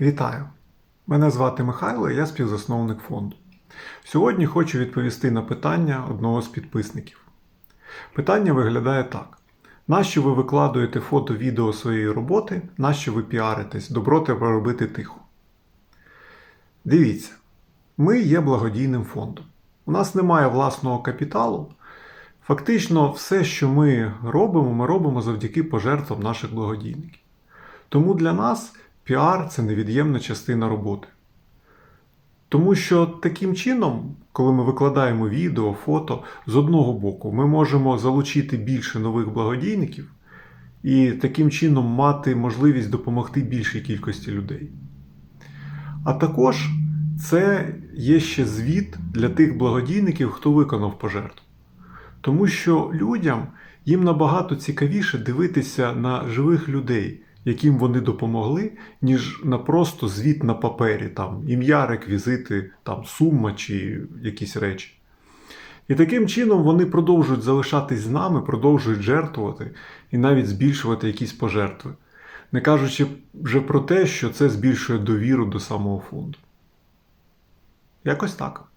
Вітаю! Мене звати Михайло, і я співзасновник фонду. Сьогодні хочу відповісти на питання одного з підписників. Питання виглядає так: нащо ви викладуєте фото відео своєї роботи, нащо ви піаритесь, добро треба робити тихо? Дивіться, ми є благодійним фондом. У нас немає власного капіталу. Фактично, все, що ми робимо, ми робимо завдяки пожертвам наших благодійників. Тому для нас піар це невід'ємна частина роботи. Тому що таким чином, коли ми викладаємо відео, фото, з одного боку, ми можемо залучити більше нових благодійників і таким чином мати можливість допомогти більшій кількості людей. А також це є ще звіт для тих благодійників, хто виконав пожертву. Тому що людям їм набагато цікавіше дивитися на живих людей, яким вони допомогли, ніж на просто звіт на папері, там ім'я, реквізити, там сума чи якісь речі. І таким чином вони продовжують залишатись з нами, продовжують жертвувати і навіть збільшувати якісь пожертви, не кажучи вже про те, що це збільшує довіру до самого фонду. Якось так.